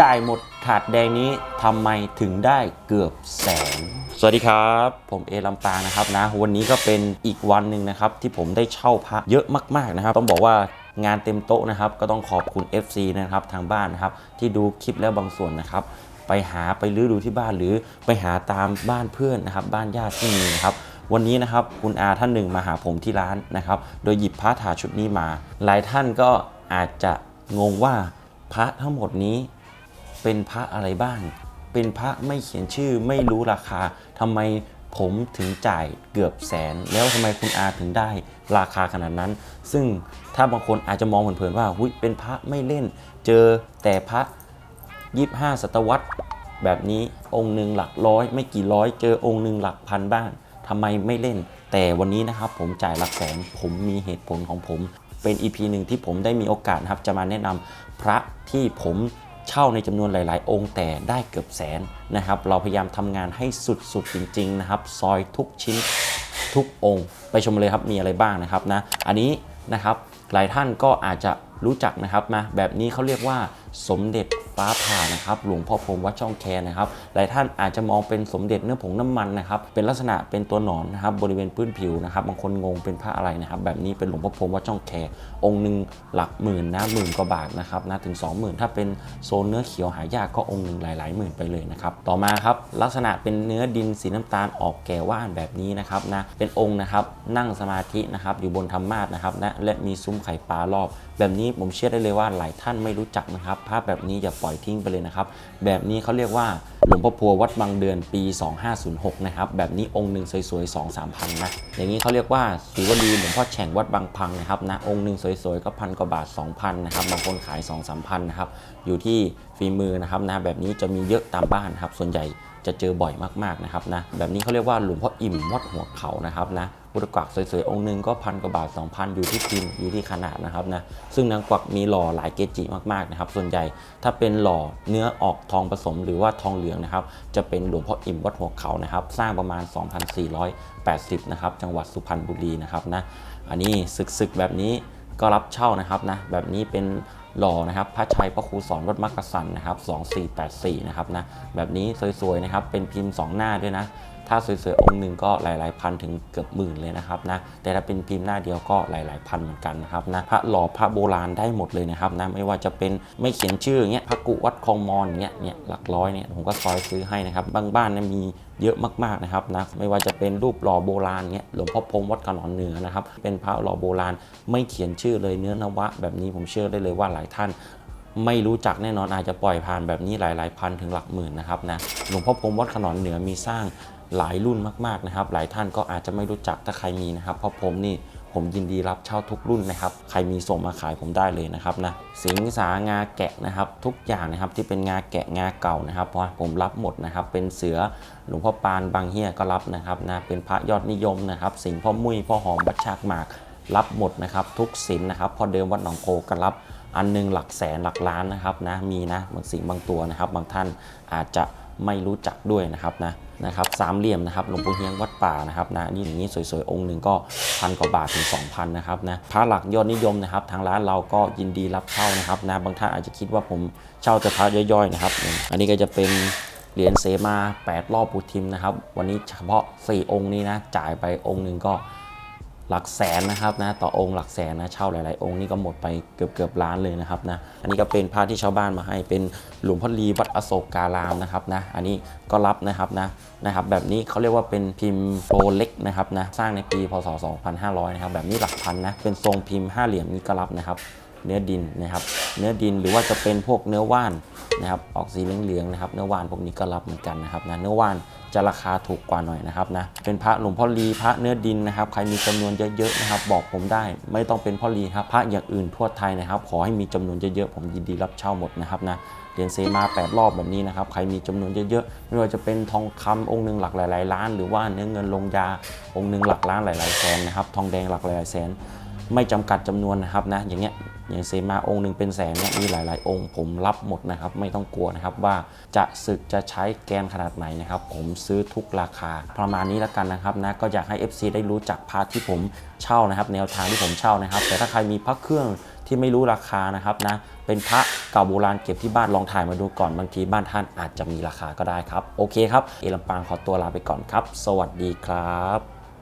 จ่ายหมดถาดแดงนี้ทำไมถึงได้เกือบแสน สวัสดีครับ ผมเอลำปางนะครับนะ วันนี้ก็เป็นอีกวันหนึ่งนะครับ ที่ผมได้เช่าพระเยอะมากๆนะครับ ต้องบอกว่างานเต็มโต๊ะนะครับ ก็ต้องขอบคุณ FC นะครับทางบ้านนะครับ ที่ดูคลิปแล้วบางส่วนนะครับ ไปหาไปลื้อดูที่บ้านหรือไปหาตามบ้านเพื่อนนะครับ บ้านญาติที่มีนะครับวันนี้นะครับคุณอาท่านหนึ่งมาหาผมที่ร้านนะครับ โดยหยิบพระถาชุดนี้มา หลายท่านก็อาจจะงงว่าพระทั้งหมดนี้ เป็นพระอะไรบ้าง เป็นพระไม่เขียนชื่อไม่รู้ราคาทำไมผมถึงจ่ายเกือบแสน แล้วทำไมคุณอาถึงได้ราคาขนาดนั้น ซึ่งถ้าบางคนอาจจะมองเผินๆว่าหุ้ยเป็นพระไม่เล่น เจอแต่พระ25ศตวรรษแบบนี้องค์หนึ่งหลักร้อย ไม่กี่ร้อย เจอองค์หนึ่งหลักพันบ้างทำไมไม่เล่น แต่วันนี้นะครับผมจ่ายหลักแสนผมมีเหตุผลของผม เป็น EP หนึ่งที่ผมได้มีโอกาสครับจะมาแนะนำพระที่ผม เช่าในจำนวนหลาย ๆ องค์แต่ได้เกือบแสนนะครับ เราพยายามทำงานให้สุด ๆ จริง ๆ นะครับ ซอยทุกชิ้นทุกองค์ ไปชมเลยครับมีอะไรบ้างนะครับนะ อันนี้นะครับหลายท่านก็อาจจะรู้จักนะครับนะแบบนี้เขาเรียกว่าสมเด็จ ฟ้าผ่านะครับหลวงพ่อพรมวัดช่องแคนะครับหลายท่านอาจจะมองเป็นสมเด็จเนื้อผงน้ำมันนะครับเป็นลักษณะเป็นตัวหนอนนะครับบริเวณพื้นผิวนะครับบางคนงงเป็นพระอะไรนะครับแบบนี้เป็นหลวงพ่อพรมวัดช่องแคองค์หนึ่งหลักหมื่นนะหมื่นกว่าบาทนะครับนะถึง 20,000 ถ้าเป็นโซนเนื้อเขียวหายากก็องค์หนึ่งหลาย ๆ หมื่นไปเลยนะครับต่อมาครับลักษณะเป็นเนื้อดินสีน้ำตาลออกแก่ว่านแบบนี้นะครับนะเป็นองค์นะครับนั่งสมาธินะครับอยู่บนธรรมาสนะครับนะและมีซุ้มไข่ปลารอบ แบบนี้ผมเชื่อได้เลยว่าหลายท่านไม่รู้จักนะครับ ภาพแบบนี้อย่าปล่อยทิ้งไปเลยนะครับ แบบนี้เขาเรียกว่าหลวงพ่อพัววัดบางเดือนปี 2506 นะครับ แบบนี้องค์หนึ่งสวยๆ 2 3พันนะ อย่างนี้เขาเรียกว่าสีวลีหลวงพ่อแฉ่งวัดบางพังนะครับนะ องค์หนึ่งสวยๆ ก็พันกว่าบาท 2,000 นะครับ บางคนขาย 2 3พันนะครับ อยู่ที่ฝีมือนะครับนะ แบบนี้จะมีเยอะตามบ้านครับ ส่วนใหญ่จะเจอบ่อยมากๆนะครับนะ แบบนี้เขาเรียกว่าหลวงพ่ออิ่มวัดหัวเขานะครับนะ พุทธกวักสวยๆองค์หนึ่งก็พันกว่าบาท 2,000 อยู่ที่พิมพ์อยู่ที่ขนาดนะครับนะซึ่งนางกวักมีหล่อหลายเกจิมากๆนะครับ ส่วนใหญ่ถ้าเป็นหล่อเนื้อออกทองผสมหรือว่าทองเหลืองนะครับ จะเป็นหลวงพ่ออิ่มวัดหัวเขานะครับ สร้างประมาณ 2,480 นะครับ จังหวัดสุพรรณบุรีนะครับนะอันนี้ศึกๆแบบนี้ก็รับเช่านะครับนะแบบนี้เป็นหล่อนะครับพระชัยพระครูสอนวัดมักกะสันนะครับ 2484 นะครับนะแบบนี้สวยๆนะครับเป็นพิมพ์ 2 หน้าด้วยนะ ถ้าสวยๆองค์หนึ่งก็หลาย ๆ พันถึงเกือบหมื่นเลยนะครับนะแต่ถ้าเป็นพิมพ์หน้าเดียวก็หลาย ๆ พันเหมือนกันนะครับนะพระหล่อพระโบราณได้หมดเลยนะครับนะไม่ว่าจะเป็นไม่เขียนชื่ออย่างเงี้ยพระกุวัดคลองมอนเงี้ยเนี่ยหลักร้อยเนี่ยผมก็ซอยซื้อให้นะครับบางบ้านเนี่ยมีเยอะมากๆนะครับนะไม่ว่าจะเป็นรูปหล่อโบราณเงี้ยหลวงพ่อพรมวัดขนอนเหนือนะครับเป็นพระหล่อโบราณไม่เขียนชื่อเลยเนื้อนวะ แบบนี้ผมเชื่อได้เลยว่าหลายท่านไม่รู้จักแน่นอนอาจจะปล่อยผ่านแบบนี้หลาย ๆ พันถึงหลักหมื่นนะครับนะหลวงพ่อพรมวัดขนอนเหนือมีสร้าง หลายรุ่นมากๆนะครับ หลายท่านก็อาจจะไม่รู้จักถ้าใครมีนะครับเพราะผมนี่ผมยินดีรับเช่าทุกรุ่นนะครับ ใครมีส่งมาขายผมได้เลยนะครับนะสิงสางาแกะนะครับ ทุกอย่างนะครับที่เป็นงาแกะงาเก่านะครับเพราะผมรับหมดนะครับ เป็นเสือหลวงพ่อปานบางเฮียก็รับนะครับนะเป็นพระยอดนิยมนะครับ สิงพ่อมุ้ยพ่อหอมบัดชากหมากรับหมดนะครับ ทุกสินนะครับพอเดิมวัดหนองโพก็รับอันหนึงหลักแสนหลักล้านนะครับนะมีนะบางสิ่งบางตัวนะครับ บางท่านอาจจะ ไม่รู้จักด้วยนะครับนะนะครับสามเหลี่ยมนะครับหลวงปู่เฮียงวัดป่านะครับนะนี่อย่างนี้สวยๆ องค์หนึ่งก็พันกว่าบาทถึง 2,000นะครับนะพระหลักยอดนิยมนะครับ ทางร้านเราก็ยินดีรับเช่านะครับนะบางท่านอาจจะคิดว่าผมเช่าแต่พระย่อยๆนะครับ อันนี้ก็จะเป็นเหรียญเสมา 8 รอบปูทิมนะครับ วันนี้เฉพาะ 4 องค์นี้นะจ่ายไปองค์หนึ่งก็ หลักแสนนะครับนะต่อองค์หลักแสนนะเช่าหลายๆ องค์นี่ก็หมดไปเกือบเกือบล้านเลยนะครับนะอันนี้ก็เป็นพระที่ชาวบ้านมาให้เป็นหลวงพ่อลีวัดอโศกการามนะครับนะอันนี้ก็รับนะครับนะนะครับแบบนี้เขาเรียกว่าเป็นพิมพ์โปรเล็กนะครับนะสร้างในปีพศ 2500 นะครับแบบนี้หลักพันนะเป็นทรงพิมพ์ห้าเหลี่ยมนี่ก็รับนะครับ เนื้อดินนะครับ เนื้อดินหรือว่าจะเป็นพวกเนื้อว่านนะครับ ออกสีเหลืองๆนะครับ เนื้อว่านพวกนี้ก็รับเหมือนกันนะครับนะเนื้อว่านจะราคาถูกกว่าหน่อยนะครับนะ เป็นพระหลวงพ่อลีพระเนื้อดินนะครับ ใครมีจำนวนเยอะๆนะครับ บอกผมได้ ไม่ต้องเป็นพ่อลีครับพระอย่างอื่นทั่วไทยนะครับ ขอให้มีจำนวนเยอะๆผมยินดีรับเช่าหมดนะครับนะเรียญเซมา 8 รอบแบบนี้นะครับ ใครมีจำนวนเยอะๆ ไม่ว่าจะเป็นทองคำองค์หนึ่งหลักหลายๆล้าน หรือว่าเนื้อเงินลงยาองค์หนึ่งหลักล้านหลายๆแสนนะครับ ทองแดงหลักหลายๆแสน ไม่จำกัดจำนวนนะครับนะ อย่างเงี้ย อย่างเซมาองค์หนึ่งเป็นแสนเนี่ยมีหลาย ๆ องค์ผมรับหมดนะครับ ไม่ต้องกลัวนะครับว่าจะศึกจะใช้แกนขนาดไหนนะครับ ผมซื้อทุกราคาประมาณนี้แล้วกันนะครับนะก็อยากให้ FC ได้รู้จักพาร์ทที่ผมเช่านะครับ แนวทางที่ผมเช่านะครับ แต่ถ้าใครมีพระเครื่องที่ไม่รู้ราคานะครับนะเป็นพระเก่าโบราณเก็บที่บ้านลองถ่ายมาดูก่อนบางทีบ้านท่านอาจจะมีราคาก็ได้ครับ โอเคครับ เอลำปางขอตัวลาไปก่อนครับ สวัสดีครับ